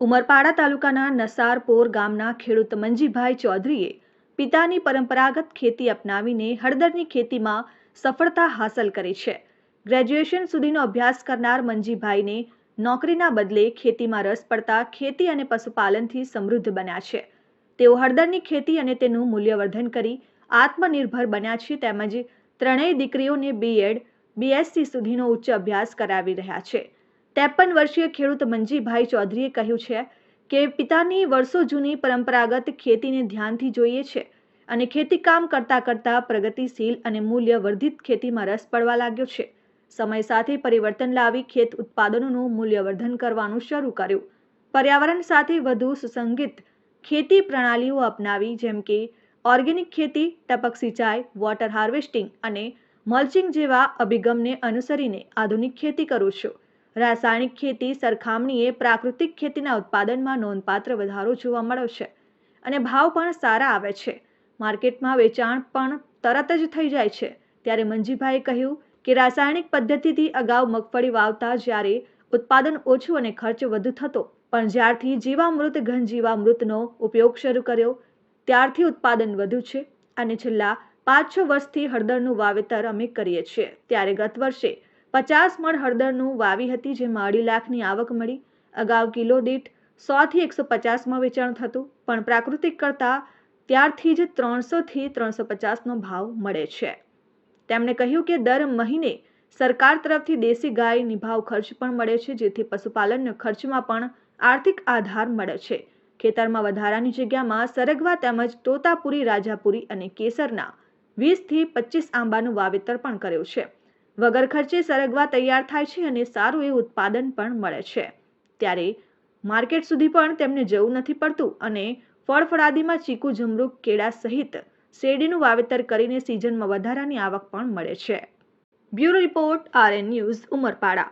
ઉમરપાડા તાલુકાના નસારપોર ગામના ખેડૂત મંજીભાઈ ચૌધરીએ પિતાની પરંપરાગત ખેતી અપનાવીને હળદરની ખેતીમાં સફળતા હાંસલ કરી છે. ગ્રેજ્યુએશન સુધીનો અભ્યાસ કરનાર મંજીભાઈને નોકરીના બદલે ખેતીમાં રસ પડતા ખેતી અને પશુપાલનથી સમૃદ્ધ બન્યા છે. તેઓ હળદરની ખેતી અને તેનું મૂલ્યવર્ધન કરી આત્મનિર્ભર બન્યા છે તેમજ ત્રણેય દીકરીઓને બીએડ બીએસસી સુધીનો ઉચ્ચ અભ્યાસ કરાવી રહ્યા છે. ત્રેપન વર્ષીય ખેડૂત મંજીભાઈ ચૌધરીએ કહ્યું છે કે પિતાની વર્ષો જૂની પરંપરાગત ખેતીને ધ્યાનથી જોઈએ છે અને ખેતીકામ કરતા કરતા પ્રગતિશીલ અને મૂલ્ય વર્ધિત ખેતીમાં રસ પડવા લાગ્યો છે. સમય સાથે પરિવર્તન લાવી ખેત ઉત્પાદનોનું મૂલ્યવર્ધન કરવાનું શરૂ કર્યું. પર્યાવરણ સાથે વધુ સુસંગીત ખેતી પ્રણાલીઓ અપનાવી જેમ કે ઓર્ગેનિક ખેતી, ટપક સિંચાઈ, વોટર હાર્વેસ્ટિંગ અને મલ્ચિંગ જેવા અભિગમને અનુસરીને આધુનિક ખેતી કરું છું. રાસાયણિક ખેતી સરખામણીએ પ્રાકૃતિક ખેતીના ઉત્પાદનમાં નોંધપાત્ર વધારો જોવા મળ્યો છે અને ભાવ પણ સારા આવે છે. માર્કેટમાં વેચાણ પણ તરત જ થઈ જાય છે. ત્યારે મંજીભાઈએ કહ્યું કે રાસાયણિક પદ્ધતિથી અગાઉ મગફળી વાવતા જ્યારે ઉત્પાદન ઓછું અને ખર્ચ વધુ થતો, પણ જ્યારથી જીવામૃત ઘન જીવામૃતનો ઉપયોગ શરૂ કર્યો, ત્યારથી ઉત્પાદન વધુ છે અને છેલ્લા પાંચ છ વર્ષથી હળદરનું વાવેતર અમે કરીએ છીએ. ત્યારે ગત વર્ષે પચાસ મણ હળદરનું વાવી હતી જેમાં અઢી લાખની આવક મળી. અગાઉ કિલો દીઠ સોથી એકસો પચાસમાં વેચાણ થતું, પણ પ્રાકૃતિક કરતાં ત્યારથી જ ત્રણસોથી ત્રણસો પચાસનો ભાવ મળે છે. તેમણે કહ્યું કે દર મહિને સરકાર તરફથી દેશી ગાય નિભાવ ખર્ચ પણ મળે છે, જેથી પશુપાલન ખર્ચમાં પણ આર્થિક આધાર મળે છે. ખેતરમાં વધારાની જગ્યામાં સરગવા તેમજ તોતાપુરી, રાજાપુરી અને કેસરના વીસથી પચીસ આંબાનું વાવેતર પણ કર્યું છે. વગર ખર્ચે સરગવા તૈયાર થાય છે અને સારું એવું ઉત્પાદન પણ મળે છે. ત્યારે માર્કેટ સુધી પણ તેમને જવું નથી પડતું અને ફળફળાદીમાં ચીકુ જમરૂક કેળા સહિત શેરડીનું વાવેતર કરીને સિઝનમાં વધારાની આવક પણ મળે છે. Bureau report RN news Umarpada.